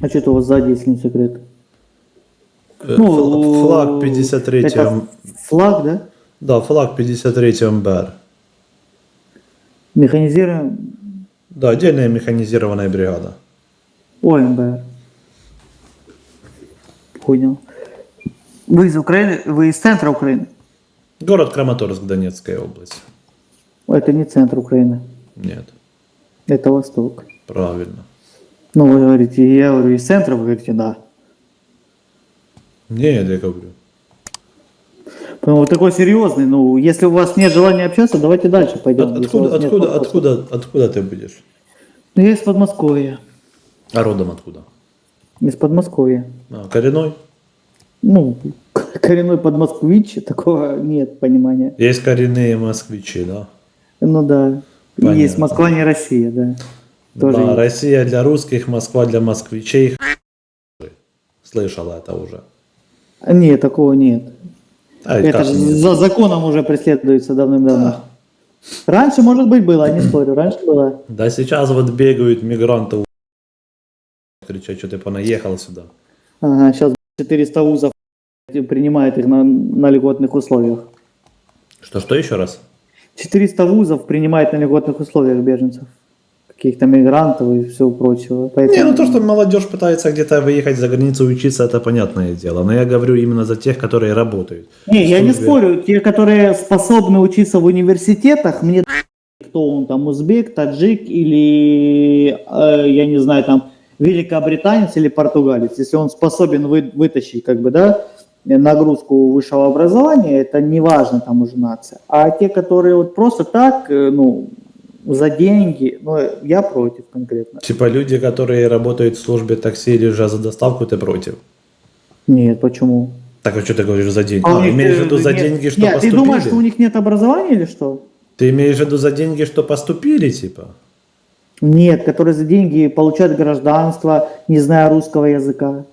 А что это у вас сзади, если не секрет? Э, Ну, фл- Флаг 53 Это флаг, да? Да, флаг 53 МБР. Механизируем Да, отдельная механизированная бригада. ОМБР. Понял. Вы из Украины? Вы из центра Украины? Город Краматорск, Донецкая область. Это не центр Украины. Нет, Это Восток. правильно. Ну, вы говорите, я говорю, из центра, вы говорите, да. Нет, я говорю. Понял, вот такой серьезный. Ну, если у вас нет желания общаться, давайте дальше пойдем. От- откуда, откуда, откуда, откуда ты будешь? Ну, я из Подмосковья. А родом откуда? Из Подмосковья. А, коренной? Ну, коренной подмоскович, такого нет понимания. Есть коренные москвичи, да? Ну да. Понятно. Есть Москва, не Россия, да. Тоже да, есть. Россия для русских, Москва для москвичей. Слышал это уже. А, Нет, такого нет. А, Это же нет? за законом уже преследуется давным-давно. Раньше, может быть, было, не спорю, раньше было. Да сейчас вот бегают мигранты, у- кричат, что ты понаехал сюда. Ага, сейчас 400 вузов принимает их на, на льготных условиях. Что, что еще раз? 400 вузов принимает на льготных условиях беженцев. Каких-то мигрантов и всего прочего. Поэтому... Не, ну то, что молодежь пытается где-то выехать за границу учиться, это понятное дело. Но я говорю именно за тех, которые работают. Не, я не спорю. Те, которые способны учиться в университетах, мне кто он там, узбек, таджик или, э, я не знаю, там, великобританец или португалец. Если он способен вы- вытащить, как бы, да, нагрузку высшего образования, это не важно там уже нация. А те, которые вот просто так, э, ну, за деньги, ну, я против конкретно. Типа люди, которые работают в службе такси или же за доставку, ты против? Нет, почему? Так а что ты говоришь за деньги? А А, имеешь в э, виду за нет. деньги, что Нет, ты поступили? думаешь, что у них нет образования или что? Ты имеешь в виду за деньги, что поступили, типа? Нет, которые за деньги получают гражданство, не зная русского языка.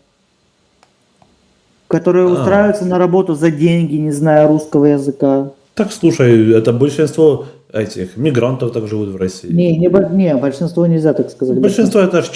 Которые А. устраиваются на работу за деньги, не зная русского языка. Так слушай, это большинство этих мигрантов так живут в России. Не, не, не, большинство нельзя так сказать. Большинство это ж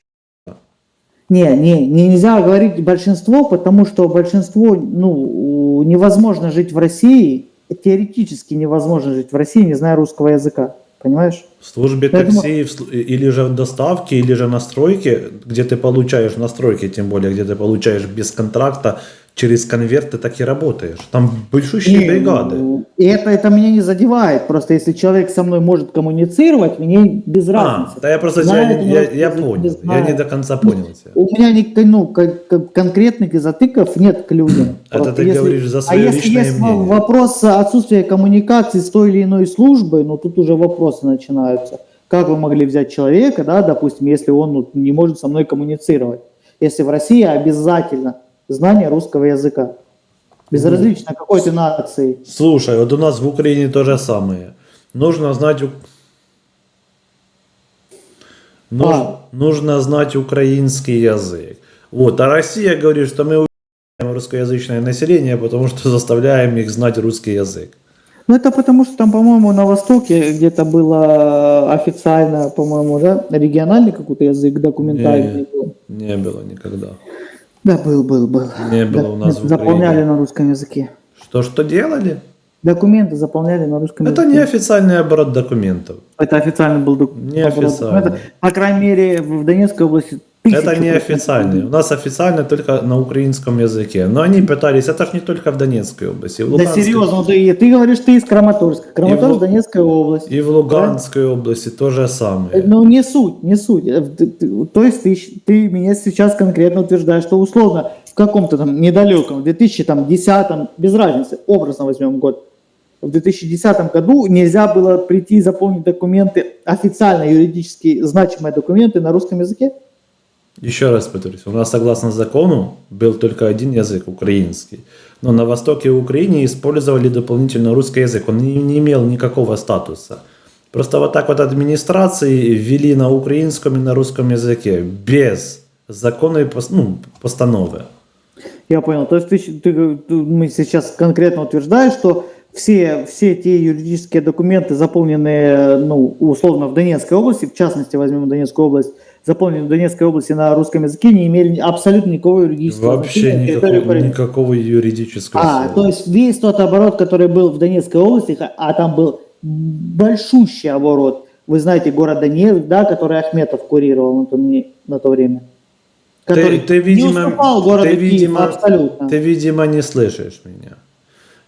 Не, не, не, нельзя говорить большинство, потому что большинство, ну, невозможно жить в России, теоретически невозможно жить в России, не зная русского языка. Понимаешь? в службе Поэтому- такси, или же в доставке, или же на стройке, где ты получаешь на стройке, тем более, где ты получаешь без контракта, через конверт ты так и работаешь. Там большущие Не, бригады. ну, И это, это меня не задевает. Просто если человек со мной может коммуницировать, мне без А, разницы. да я просто Знает я, я, я не понял. Я знает. не до конца понял тебя. У меня ни, ну, кон- кон- конкретных затыков нет к людям. Это Просто ты говоришь за а свое если личное есть мнение. вопрос отсутствия коммуникации с той или иной службой, ну тут уже вопросы начинаются. Как вы могли взять человека, да, допустим, если он ну, не может со мной коммуницировать? Если в России обязательно знание русского языка. Безразлично какой ты нации. Слушай, вот у нас в Украине то же самое. Нужно знать... Нуж- А. Нужно знать украинский язык. Вот, а Россия говорит, что мы убиваем русскоязычное население, потому что заставляем их знать русский язык. Ну, это потому что там, по-моему, на Востоке где-то было официально, по-моему, да, региональный какой-то язык документальный. Не. был. Не было никогда. Да, был, был, был. Не было у нас в Заполняли Украине. на русском языке. Что, что делали? Документы заполняли на русском Это языке. неофициальный оборот документов. Это официальный был документ. Неофициальный. по крайней мере, в Донецкой области Это процентов. неофициальный. У нас официально только на украинском языке. Но они пытались, это ж не только в Донецкой области. В Да серьезно, ты, ты говоришь, ты из Краматорска. Краматорск, И в- Донецкая область. И в Луганской области то же самое. Ну, не суть, не суть. Э, То есть ты, ты меня сейчас конкретно утверждаешь, что условно в каком-то там недалеком, в 2010, без разницы, образно возьмем год, в 2010 году нельзя было прийти и заполнить документы, официально юридически значимые документы на русском языке? Еще раз повторюсь, у нас согласно закону был только один язык, украинский. Но на востоке Украины использовали дополнительно русский язык. Он не, имел никакого статуса. Просто вот так вот администрации ввели на украинском и на русском языке без законной ну, постановы. Я понял. То есть ты, ты- ты- мы сейчас конкретно утверждаешь, что все, все те юридические документы, заполненные, ну, условно, в Донецкой области, в частности, возьмем Донецкую область, заполнены в Донецкой области на русском языке, не имели абсолютно никакого юридического Вообще значения никакого, никакого юридического А, слова. то есть весь тот оборот, который был в Донецкой области, ха- а там был большущий оборот. Вы знаете, город Донецк, да, который Ахметов курировал на то, на то время. Который ты, видимо, не уступал городу ты, Киев видимо, абсолютно. Ты, видимо, не слышишь меня.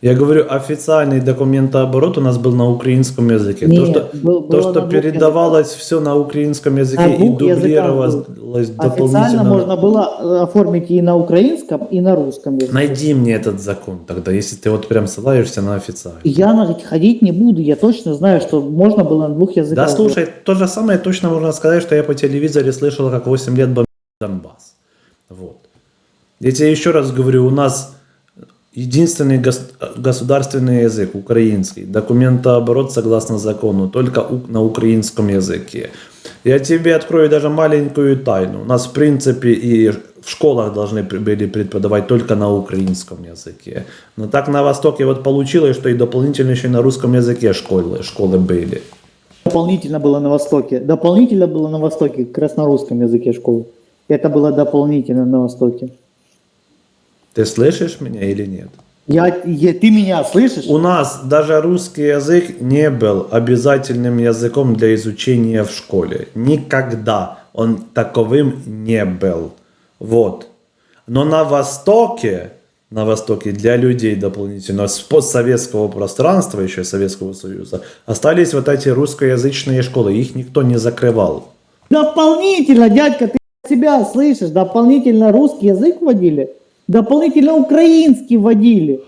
Я говорю, официальный документооборот у нас был на украинском языке. то, Нет, что, был- то, что передавалось все на украинском языке На и дублировалось Официально дополнительно. можно было э, оформить и на украинском, и на русском языке. Найди мне этот закон тогда, если ты вот прям ссылаешься на официальный. Я на- ходить не буду, я точно знаю, что можно было на двух языках. Да слушай, то же самое точно можно сказать, что я по телевизоре слышал, как 8 лет бомбили Донбасс. Вот. Я тебе еще раз говорю, у нас единственный гос- государственный язык украинский, документооборот согласно закону, только на украинском языке. Я тебе открою даже маленькую тайну. У нас, в принципе, и в школах должны были преподавать только на украинском языке. Но так на Востоке вот получилось, что и дополнительно еще и на русском языке школы, школы были. Дополнительно было на Востоке. Дополнительно было на Востоке, как раз на русском языке школы. Это было дополнительно на Востоке. Ты слышишь меня или нет? Я, я- ты меня слышишь? У нас даже русский язык не был обязательным языком для изучения в школе. Никогда он таковым не был. Вот. Но на Востоке, на Востоке для людей дополнительно с постсоветского пространства, еще Советского Союза, остались вот эти русскоязычные школы. Их никто не закрывал. Дополнительно, дядька, ты себя слышишь? Дополнительно русский язык вводили? Дополнительно украинский вводили.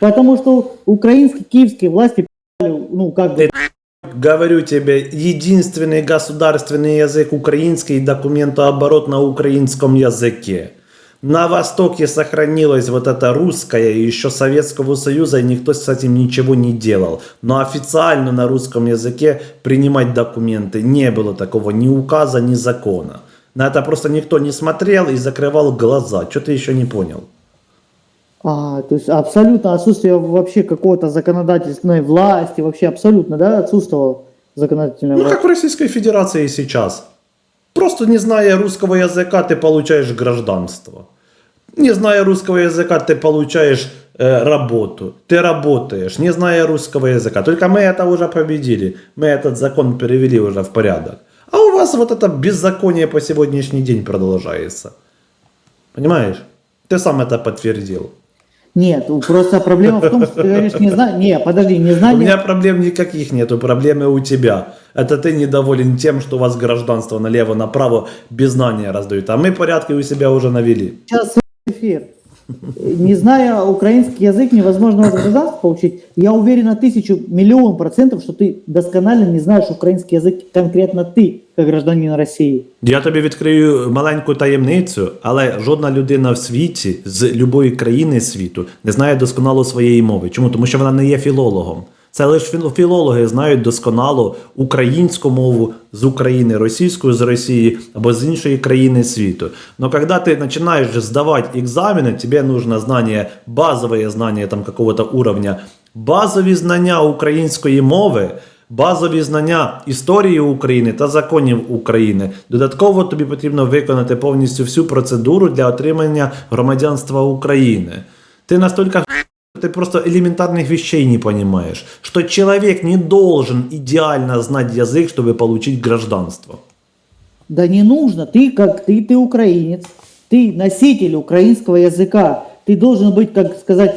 Потому что украинские, киевские власти, ну, как бы, Говорю тебе, единственный государственный язык украинский, документооборот на украинском языке. На Востоке сохранилось вот это русское еще Советского Союза, и никто с этим ничего не делал. Но официально на русском языке принимать документы не было такого ни указа, ни закона. На это просто никто не смотрел и закрывал глаза. Что ты еще не понял? а, то есть абсолютно отсутствие вообще какого-то законодательной власти, вообще абсолютно, да, отсутствовало законодательная Ну, власть. как в Российской Федерации сейчас. Просто не зная русского языка, ты получаешь гражданство. Не зная русского языка, ты получаешь э, работу. Ты работаешь, не зная русского языка. Только мы это уже победили. Мы этот закон перевели уже в порядок. А у вас вот это беззаконие по сегодняшний день продолжается. Понимаешь? Ты сам это подтвердил. Нет, просто проблема в том, что ты говоришь не знаю. Не, подожди, не У знание. меня проблем никаких нету, проблемы у тебя. Это ты недоволен тем, что у вас гражданство налево-направо без знания раздают. А мы порядки у себя уже навели. Сейчас эфир. Не зная украинский язык, невозможно гражданство получить. Я уверен на тысячу, миллион процентов, что ты досконально не знаешь украинский язык, конкретно ты, как гражданин России. Я тобі відкрию маленьку таємницю, але жодна людина в світі з любої країни світу не знає досконало своєї мови. Чому? Тому що вона не є філологом. Це лише філ- філологи знають досконало українську мову з України, російську з Росії або з іншої країни світу. Но когда ты начинаешь сдавать экзамены, тебе нужно знание, базовые знания там какого-то уровня, базові знання української мови, базові знання історії України та законів України. Додатково тобі потрібно виконати повністю всю процедуру для отримання громадянства України. Ти настільки ты просто элементарных вещей не понимаешь, что человек не должен идеально знать язык, чтобы получить гражданство. Да не нужно, ты как ты, ты украинец, ты носитель украинского языка, ты должен быть, как сказать,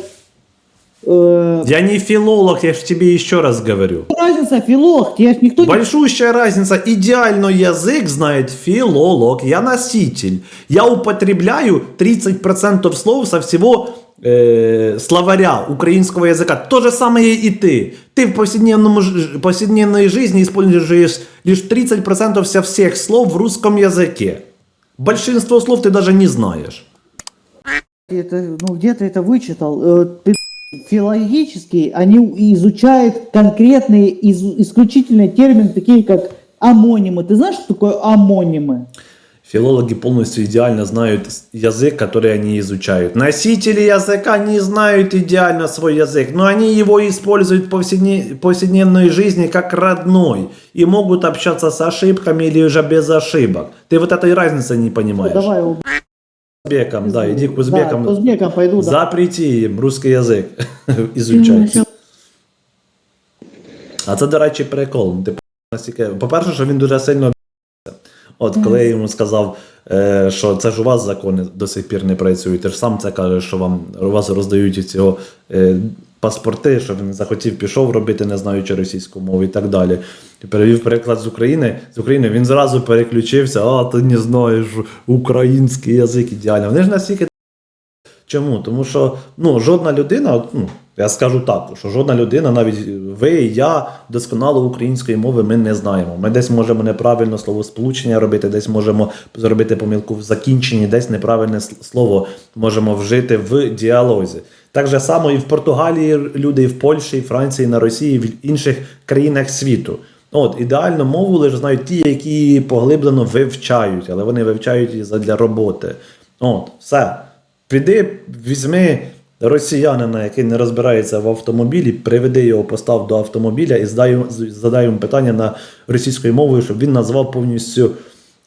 э, Я не филолог, я же тебе еще раз говорю. разница, филолог, тебе ж никто не Большущая разница. Идеально язык знает филолог. Я носитель. Я употребляю 30% слов со всего э, словаря украинского языка. То же самое и ты. Ты в повседневном, повседневной жизни используешь лишь 30% вся всех слов в русском языке. Большинство слов ты даже не знаешь. это, ну где ты это вычитал? Э, ты филологически они изучают конкретные, из- исключительные термины, такие как амонимы. Ты знаешь, что такое амонимы? Филологи полностью идеально знают с- язык, который они изучают. Носители языка не знают идеально свой язык, но они его используют в повседне- повседневной жизни как родной и могут общаться с ошибками или уже без ошибок. Ты вот этой разницы не понимаешь. Давай его, Узбекам, да, иди к Да, узбекам. к узбекам пойду. да. Запрети им русский язик изучати. А це, до речі, прикол. Ну, Ти настільки... По-перше, що він дуже сильно обідався. От коли я йому сказав, е, що це ж у вас закони до сих пір не працюють, ти ж сам це кажеш, що вам у вас роздають цього е, паспорти, що він захотів, пішов робити, не знаючи російську мову і так далі. І перевів переклад з України. З України він зразу переключився, а ти не знаєш український язик ідеально. Вони ж настільки Чому? Тому що ну, жодна людина, ну, я скажу так, що жодна людина, навіть ви і я, досконало української мови ми не знаємо. Ми десь можемо неправильно словосполучення робити, десь можемо зробити помилку в закінченні, десь неправильне слово можемо вжити в діалозі. Так же само і в Португалії люди, і в Польщі, і Франції, і на Росії, і в інших країнах світу. От, ідеально мову лише знають ті, які поглиблено вивчають, але вони вивчають її для роботи. От, все. Піди, візьми росіянина, який не розбирається в автомобілі, приведи його, постав до автомобіля і задай, йому- питання на російською мовою, щоб він назвав повністю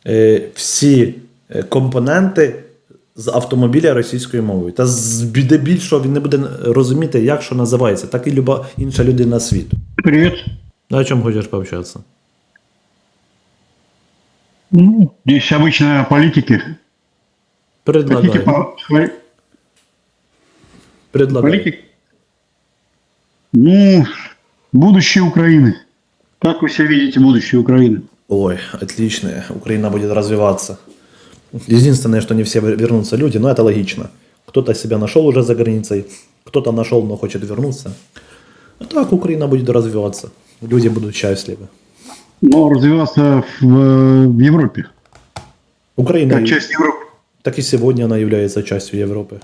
е, всі е, компоненти з автомобіля російською мовою. Та з біди більшого він не буде розуміти, як що називається, так і люба інша людина світу. Привет. На о чому хочеш пообщатися? Ну, здесь обычно о политике. Хотите по- Предлагай. политик? Ну, будущее Украины. Как вы все видите будущее Украины? Ой, отлично. Украина будет развиваться. Единственное, что не все вернутся люди, но это логично. Кто-то себя нашел уже за границей, кто-то нашел, но хочет вернуться. А так Украина будет развиваться. Люди будут счастливы. Но развиваться в, в Европе. Украина, Как часть Европы. так и сегодня она является частью Европы.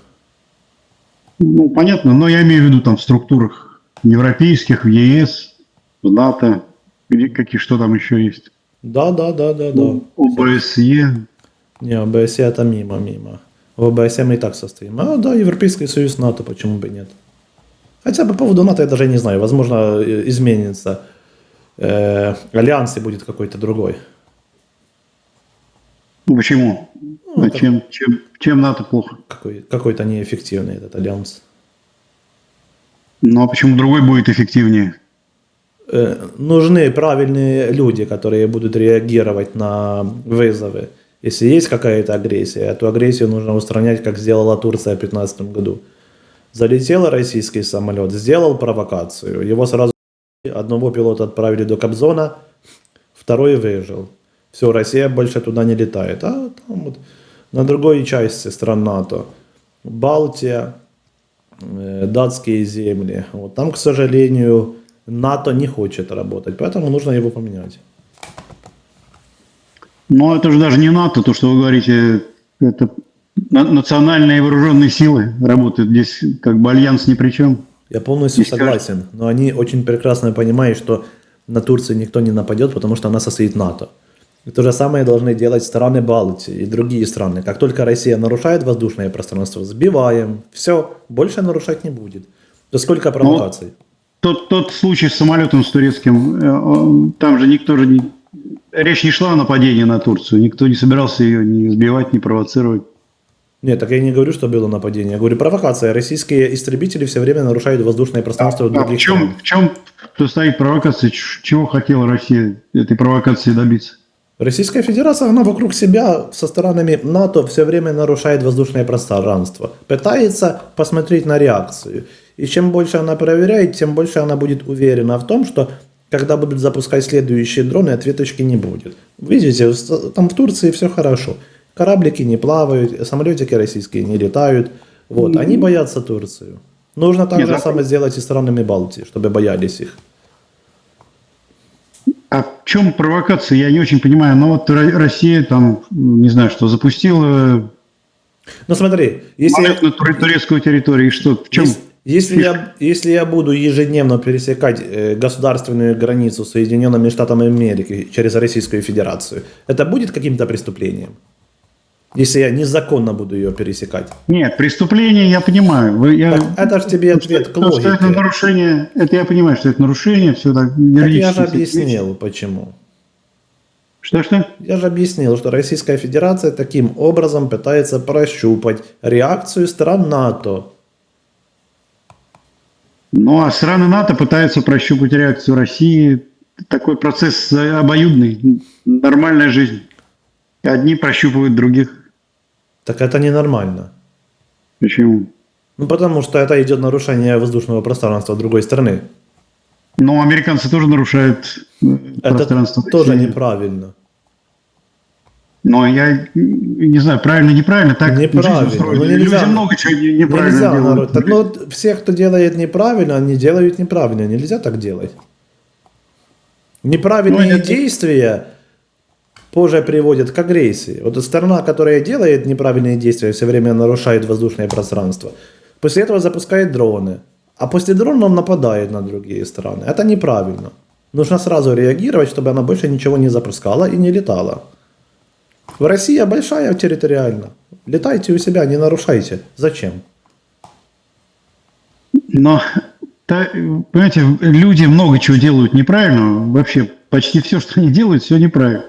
Ну, понятно, но я имею в виду там в структурах европейских, в ЕС, в НАТО, где, какие, что там еще есть. Да, да, да, да, да. ОБСЕ. Не, ОБСЕ это мимо, мимо. В ОБСЕ мы и так состоим. А, да, Европейский Союз, НАТО, почему бы нет. Хотя по поводу НАТО я даже не знаю. Возможно, э, изменится э, альянс и будет какой-то другой. Ну, почему? Ну, чем, чем, чем НАТО плохо? Какой, какой-то неэффективный этот альянс. Ну, а почему другой будет эффективнее? Э, нужны правильные люди, которые будут реагировать на вызовы. Если есть какая-то агрессия, эту агрессию нужно устранять, как сделала Турция в 2015 году. Залетел российский самолет, сделал провокацию. Его сразу одного пилота отправили до Кобзона, второй выжил. Все, Россия больше туда не летает. А там вот на другой части стран НАТО. Балтия, э, датские земли. Вот там, к сожалению, НАТО не хочет работать, поэтому нужно его поменять. Но это же даже не НАТО, то, что вы говорите, это на- национальные вооруженные силы работают. Здесь как бы альянс ни при чем. Я полностью Есть согласен, но они очень прекрасно понимают, что на Турцию никто не нападет, потому что она состоит НАТО. И то же самое должны делать страны Балтии и другие страны. Как только Россия нарушает воздушное пространство, сбиваем. Все, больше нарушать не будет. Да сколько провокаций? Тот, тот случай с самолетом с турецким, э, там же никто же не... Речь не шла о нападении на Турцию, никто не собирался ее ни сбивать, ни провоцировать. Нет, так я не говорю, что было нападение. Я говорю провокация. Российские истребители все время нарушают воздушное пространство А в других стран. чем, в чем тут стоит провокация? Чего хотела Россия этой провокации добиться? Российская Федерация, она вокруг себя со сторонами НАТО все время нарушает воздушное пространство. Пытается посмотреть на реакцию. И чем больше она проверяет, тем больше она будет уверена в том, что когда будут запускать следующие дроны, ответочки не будет. Видите, там в Турции все хорошо. Кораблики не плавают, самолетики российские не летают. Вот, они боятся Турцию. Нужно так Нет, же да. самое сделать и странами Балтии, чтобы боялись их. А в чем провокация, я не очень понимаю. Ну вот Ро- Россия там, не знаю, что запустила Ну смотри, если... на туре- турецкую территорию, и что, в чем? Ес- Если я, если я буду ежедневно пересекать э, государственную границу с Соединенными Штатами Америки через Российскую Федерацию, это будет каким-то преступлением? Если я незаконно буду ее пересекать. Нет, преступление я понимаю. Вы, я, Так это ж тебе ответ к то, что это логике. нарушение, это я понимаю, что это нарушение, все так Так я же объяснил, почему. Что-что? Я же объяснил, что Российская Федерация таким образом пытается прощупать реакцию стран НАТО. Ну, а страны НАТО пытаются прощупать реакцию России. Такой процесс э, обоюдный, нормальная жизнь. Одни прощупывают других. Так это ненормально. Почему? Ну, потому что это идет нарушение воздушного пространства другой страны. Но американцы тоже нарушают э, Это пространство. тоже России. неправильно. Но я не знаю, правильно, неправильно, так Неправильно. жизнь устроена. Ну, нельзя. Люди много чего не- неправильно Нельзя, делают. народ. Так, ну, вот все, кто делает неправильно, они делают неправильно. Нельзя так делать. Неправильные Ну, это- действия позже приводят к агрессии. Вот страна, которая делает неправильные действия, все время нарушает воздушное пространство, после этого запускает дроны. А после дронов нападает на другие страны. Это неправильно. Нужно сразу реагировать, чтобы она больше ничего не запускала и не летала. В Россия большая территориально. Летайте у себя, не нарушайте. Зачем? Но, та- понимаете, люди много чего делают неправильно. Вообще, почти все, что они делают, все неправильно.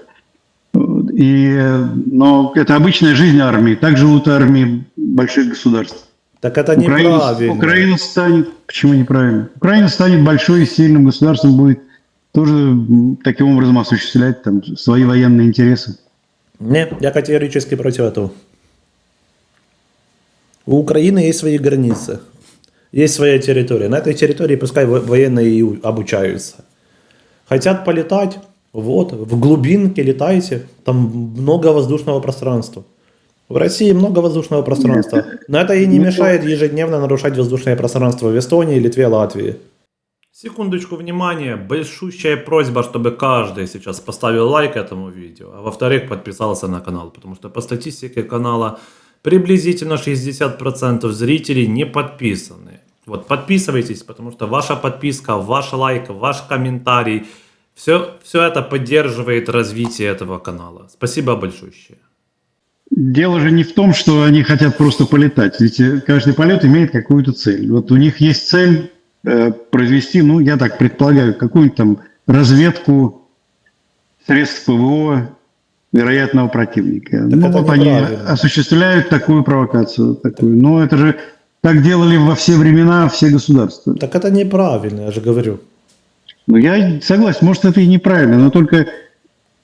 И, но это обычная жизнь армии. Так живут армии больших государств. Так это Украина, неправильно. Украина станет... Почему неправильно? Украина станет большой и сильным государством, будет тоже таким образом осуществлять там, свои военные интересы. Не, я категорически против этого. У Украины есть свои границы. Есть своя территория. На этой территории пускай во- военные и обучаются. Хотят полетать, вот, в глубинке летайте. Там много воздушного пространства. В России много воздушного пространства. Но это и не мешает ежедневно нарушать воздушное пространство в Эстонии, Литве, Латвии. Секундочку внимания, большущая просьба, чтобы каждый сейчас поставил лайк этому видео, а во-вторых подписался на канал, потому что по статистике канала приблизительно 60% зрителей не подписаны. Вот подписывайтесь, потому что ваша подписка, ваш лайк, ваш комментарий, все, все это поддерживает развитие этого канала. Спасибо большое. Дело же не в том, что они хотят просто полетать. Ведь э, каждый полет имеет какую-то цель. Вот у них есть цель э, произвести, ну, я так предполагаю, какую-нибудь там разведку средств ПВО вероятного противника. ну, это вот они осуществляют такую провокацию. Такую. Но это же так делали во все времена все государства. Так это неправильно, я же говорю. Ну, я согласен, может, это и неправильно, но только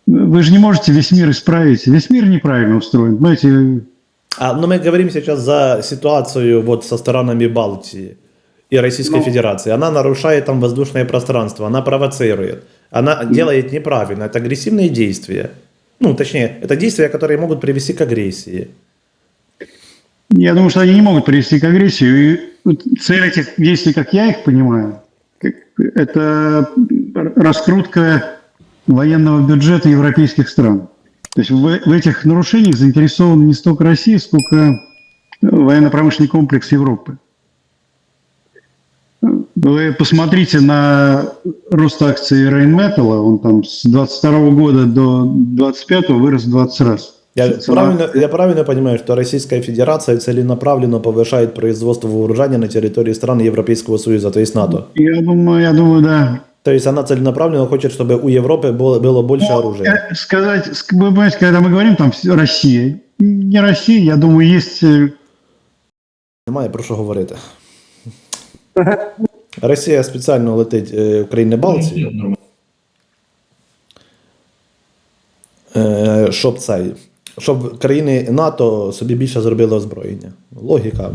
вы же не можете весь мир исправить. Весь мир неправильно устроен. Понимаете, А, но мы говорим сейчас за ситуацию вот со странами Балтии и Российской Ну. Федерации. Она нарушает там воздушное пространство, она провоцирует, она делает неправильно. Это агрессивные действия. Ну, точнее, это действия, которые могут привести к агрессии. Я думаю, что они не могут привести к агрессии. И цель этих действий, как я их понимаю, это раскрутка военного бюджета европейских стран. То есть в, в этих нарушениях заинтересована не столько Россия, сколько военно-промышленный комплекс Европы. Вы посмотрите на рост акций Rheinmetall, он там с 22 года до 25 вырос в 20 раз. Я Цена- правильно, я правильно понимаю, что Российская Федерация целенаправленно повышает производство вооружения на территории стран Европейского Союза, то есть НАТО. Я думаю, я думаю, да. То есть она целенаправленно хочет, чтобы у Европы было, было больше оружия. Э, Сказать, ск- вы понимаете, когда мы говорим там всё- Россия, не Россия, я думаю, есть э, Немає про що говорити. Росія спеціально летить е, в країни Балтії. Е, щоб цей. Щоб країни НАТО собі більше зробили озброєння. Логіка